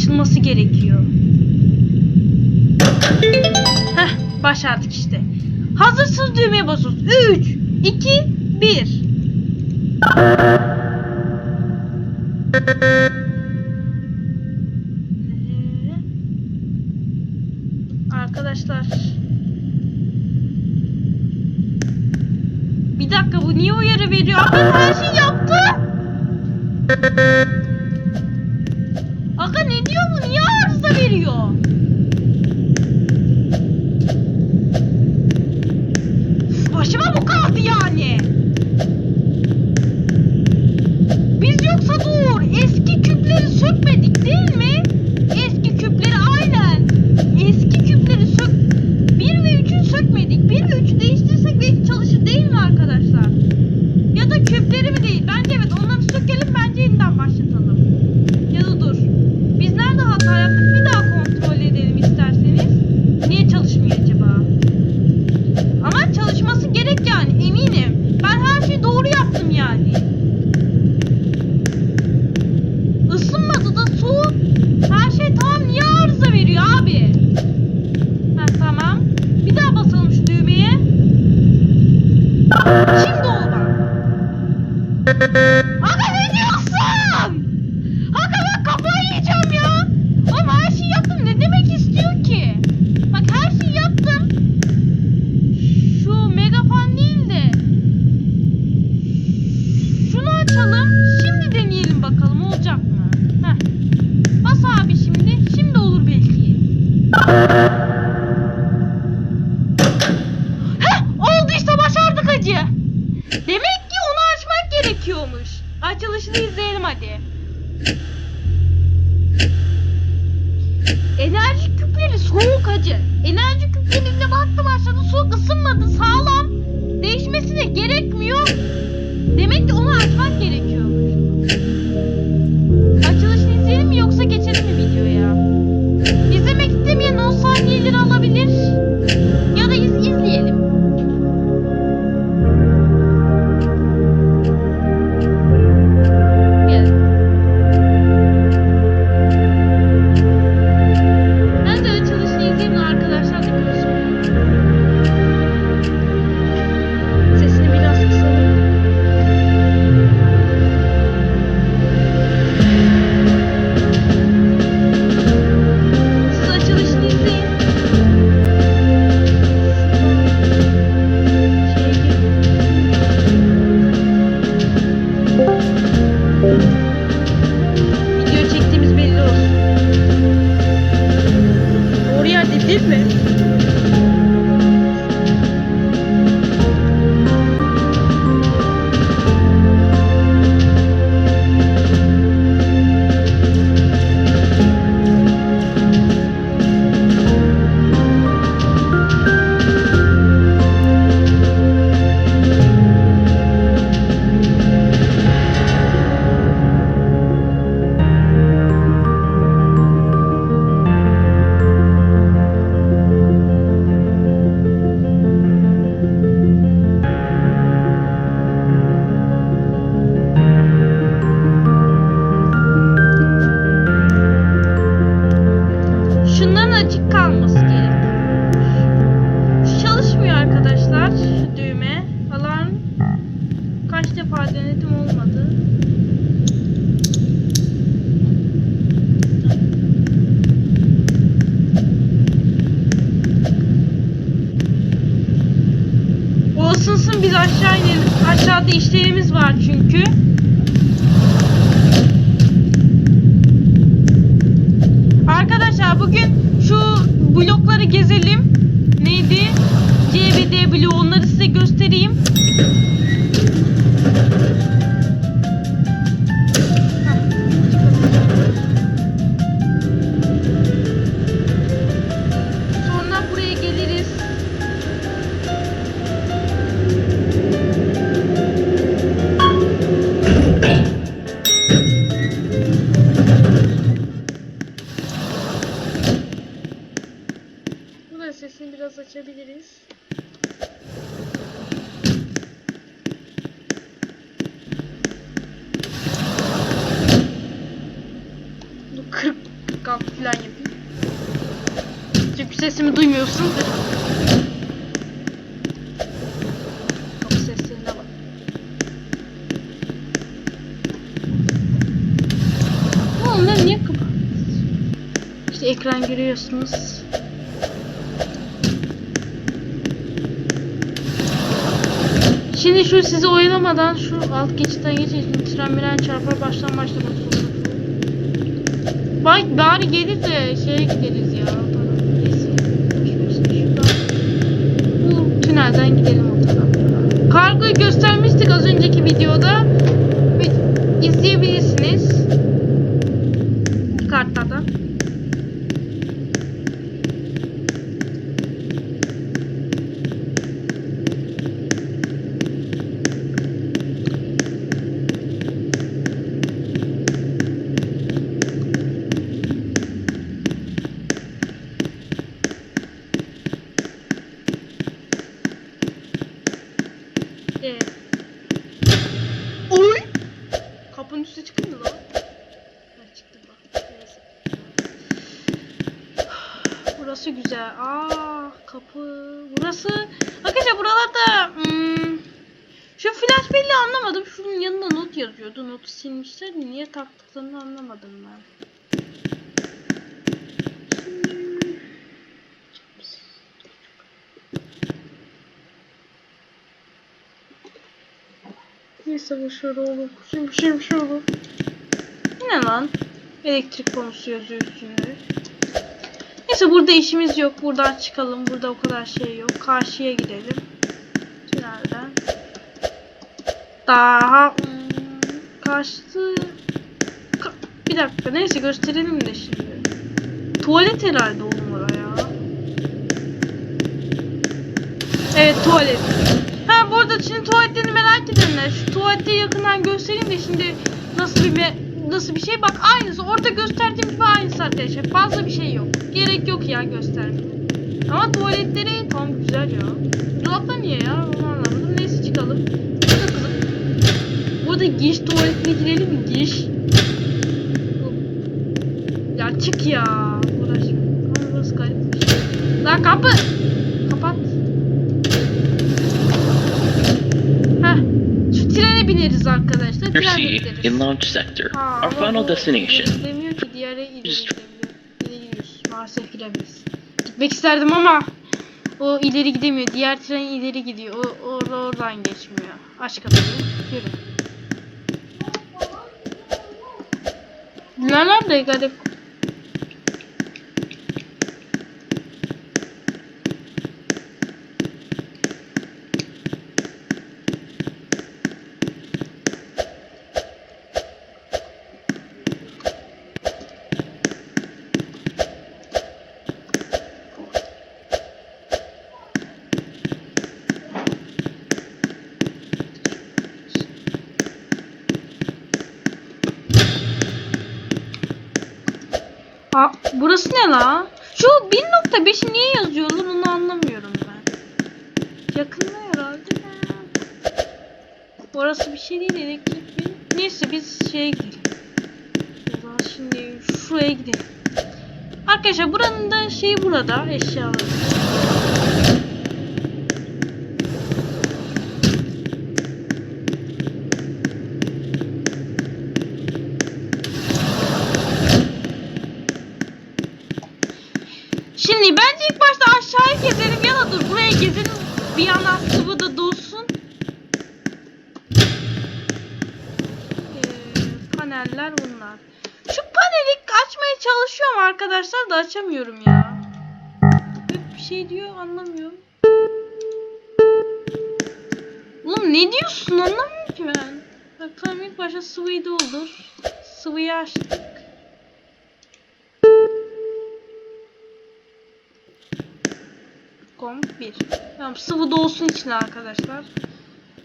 Açılması gerekiyor. Heh, başardık işte. Hazırsız düğmeye basıyoruz. 3, 2, 1. Arkadaşlar. Bir dakika bu niye uyarı veriyor? Abi her şeyi yaptı. Aga ne diyor bu? Niye arıza veriyor? Üf, Başıma bu kaldı yani. Biz yoksa dur eski küpleri sökmedik değil mi? Eski küpleri aynen. Eski küpleri sök... 1 ve 3'ü sökmedik. 1 ve 3'ü değiştirsek belki çalışır değil mi arkadaşlar? Küpleri mi değil? Bence evet onları sökelim bence yeniden başlatalım. Ya da dur. Biz nerede hata yaptık? Bir daha kontrol edelim isterseniz. Niye çalışmıyor acaba? Ama çalışması gerek yani eminim. Ben her şeyi doğru yaptım yani. Isınmadı da soğuk. Her şey tamam niye arıza veriyor abi? Ha tamam. Bir daha basalım şu düğmeye. Şimdi. Aga ne diyorsun? Aga ben ya. Ama her şeyi yaptım ne demek istiyor? Bak her şeyi yaptım. Şu megafon değil de. Şunu açalım. Şimdi deneyelim bakalım olacak mı? Heh. Bas abi şimdi. Şimdi olur belki. Heh oldu işte başardık hacı. Demek ki onu açmak gerekiyormuş. Açılışını izleyelim hadi. Enerji küpleri soğuk hacı. Enerji küplerine baktım aşağıda soğuk ısınmadı Ama onlar niye kapalı? İşte ekran görüyorsunuz. Şimdi şu sizi oyalamadan şu alt geçitten geçin. Tren miren çarpar baştan başlamak zorunda. Bak bari gelir de şeye gideriz ya. Neyse. Şöyle şuradan. Tünelden gidelim o tarafa. Kargoyu göstermiştik az önceki videoda. Ve izleyebilirsiniz. Kartlardan. Ee. Oy! Kapının üstüne çıktı mı lan? Ha, çıktı bak. Neyse. Burası güzel. Aa kapı. Burası. Arkadaşlar buralarda hmm, şu flash belli anlamadım. Şunun yanında not yazıyordu. Notu silmişler. Niye taktıklarını anlamadım ben. Neyse olur. Şimdi şimdi şey olur. Bu ne lan? Elektrik konusu yazıyor üstünde. Neyse burada işimiz yok. Buradan çıkalım. Burada o kadar şey yok. Karşıya gidelim. Tünelden. Daha hmm, karşı Ka- bir dakika neyse gösterelim de şimdi. Tuvalet herhalde oğlum oraya. Evet tuvalet. Arada şimdi tuvaletlerini merak edenler şu tuvaleti yakından göstereyim de şimdi nasıl bir nasıl bir şey? Bak aynısı. Orada gösterdiğim gibi aynısı arkadaşlar. Fazla bir şey yok. Gerek yok ya göstermeye. Ama tuvaletleri tam güzel ya. Dolapta niye ya? Onu anlamadım. Neyse çıkalım. Burada kızım. Giriş tuvaletine girelim mi? Giriş. Ya çık ya. Uğraşma. Burası garipmiş lan kapı kapat Heh. Şu trene bineriz arkadaşlar. Trende Proceed in launch sector. Ha, Our final destination. Demiyor ki. İleri gidiyoruz. Maalesef gidemeyiz. Gitmek isterdim ama o ileri gidemiyor. Diğer tren ileri gidiyor. O or oradan geçmiyor. Aç kapıyı. Yürü. Lan nerede garip? Aa, burası ne la? Şu 1.5'i niye yazıyorlar onu anlamıyorum ben. Yakında herhalde. Orası bir şey değil elektrik bir. Neyse biz şeye gidelim. Zaman şimdi şuraya gidelim. Arkadaşlar buranın da şeyi burada eşyaları. Şimdi bence ilk başta aşağıya gezelim ya da dur buraya gezelim. Bir yandan sıvı da dolsun. Ee, paneller bunlar. Şu paneli açmaya çalışıyorum arkadaşlar da açamıyorum ya. Hep bir şey diyor anlamıyorum. Oğlum ne diyorsun anlamıyorum ki ben. Bak ilk başta sıvıyı doldur. Sıvıyı açtık. Kom 1. Tamam sıvı dolsun içine arkadaşlar.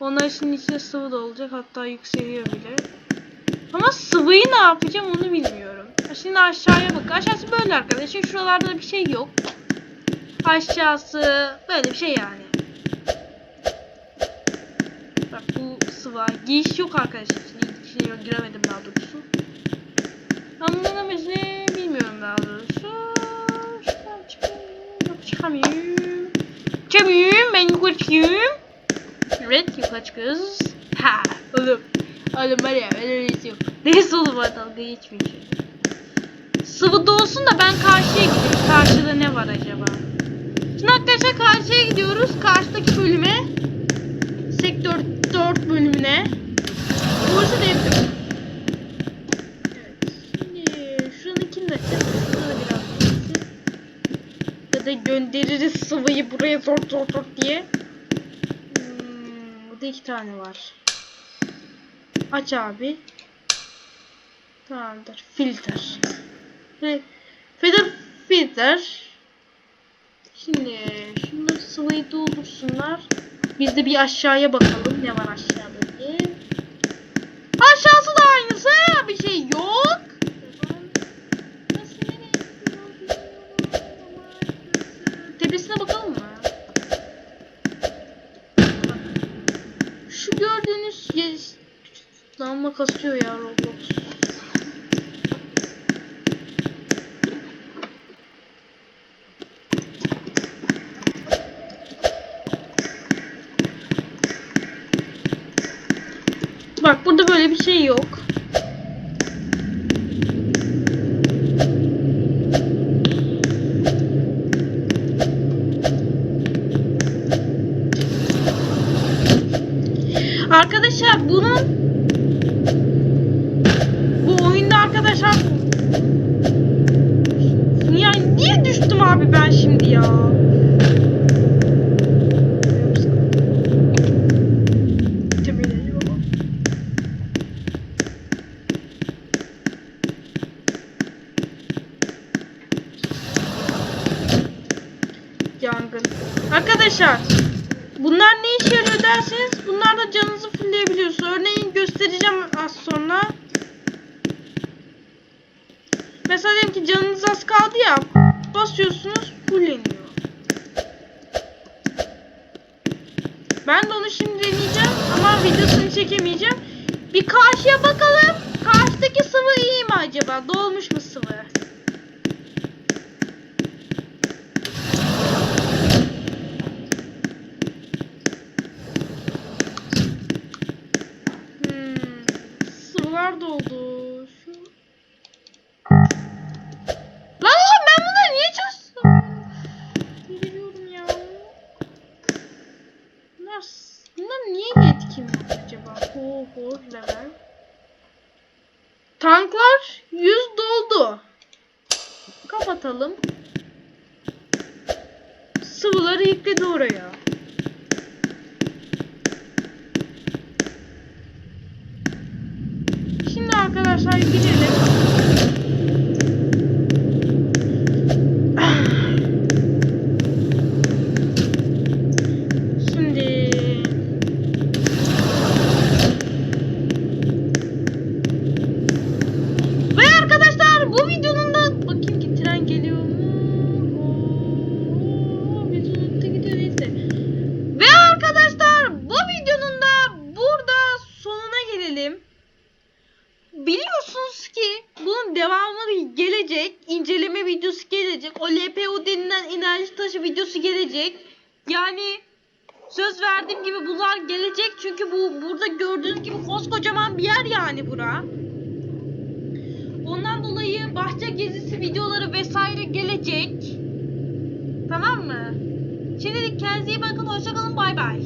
Onlar şimdi içine sıvı da olacak hatta yükseliyor bile. Ama sıvıyı ne yapacağım onu bilmiyorum. Şimdi aşağıya bak. Aşağısı böyle arkadaşlar. Şuralarda bir şey yok. aşağısı böyle bir şey yani. Bak bu sıva giriş yok arkadaşlar. İçine, içine giremedim daha doğrusu. Anlamam ne bilmiyorum daha doğrusu. Şuradan çıkayım. Yok çıkamıyorum. Çıkamıyorum ben yukarı çıkıyorum. Evet yukarı çıkıyoruz. Ha oğlum. Oğlum var ya ben öylesi yok. Neyse oğlum hadi dalga geçmeyeceğim. Sıvı dolsun da ben karşıya gideyim. Karşıda ne var acaba? Şimdi arkadaşlar karşıya gidiyoruz. Karşıdaki bölüme. Sektör 4 bölümüne. Burası devrim. Evet. Şimdi şuradakini de açalım. Şurada biraz gitsin. Göndeririz sıvıyı buraya zor zor zor diye. Hmm, burada iki tane var. Aç abi. Tamamdır. Filter. Feather filter. Şimdi şunları sıvıyı doldursunlar. Biz de bir aşağıya bakalım ne var aşağıda diye. Aşağısı da aynısı. Bir şey yok. Burası nereye gidiyor bilmiyorum. Tepesine bakalım mı? Şu gördüğünüz yer... Kasıyor ya Roblox. Bak burada böyle bir şey yok. Arkadaşlar bunun bu oyunda arkadaşlar ya niye düştüm abi ben şimdi ya? Yangın. Arkadaşlar bunlar ne işe yarıyor derseniz bunlar da canınızı fullleyebiliyorsunuz. Örneğin göstereceğim az sonra. Mesela diyelim ki canınız az kaldı ya basıyorsunuz fulleniyor. Ben de onu şimdi deneyeceğim ama videosunu çekemeyeceğim. Bir karşıya bakalım. Karşıdaki sıvı iyi mi acaba? Dolmuş mu sıvı? Kapatalım. Sıvıları yükledi oraya. Şimdi arkadaşlar gidelim. Şimdi ve arkadaşlar bu videonun da bakayım ki tren geliyor mu? Oo, videonun da gidiyor neyse. Ve arkadaşlar bu videonun da burada sonuna gelelim. Biliyorsunuz ki bunun devamı gelecek. inceleme videosu gelecek. O LPO denilen enerji taşı videosu gelecek. Yani söz verdiğim gibi bunlar gelecek. Çünkü bu burada gördüğünüz gibi koskocaman bir yer yani bura. Ondan dolayı bahçe gezisi videoları vesaire gelecek. Tamam mı? Şimdilik kendinize iyi bakın. Hoşçakalın. Bay bay.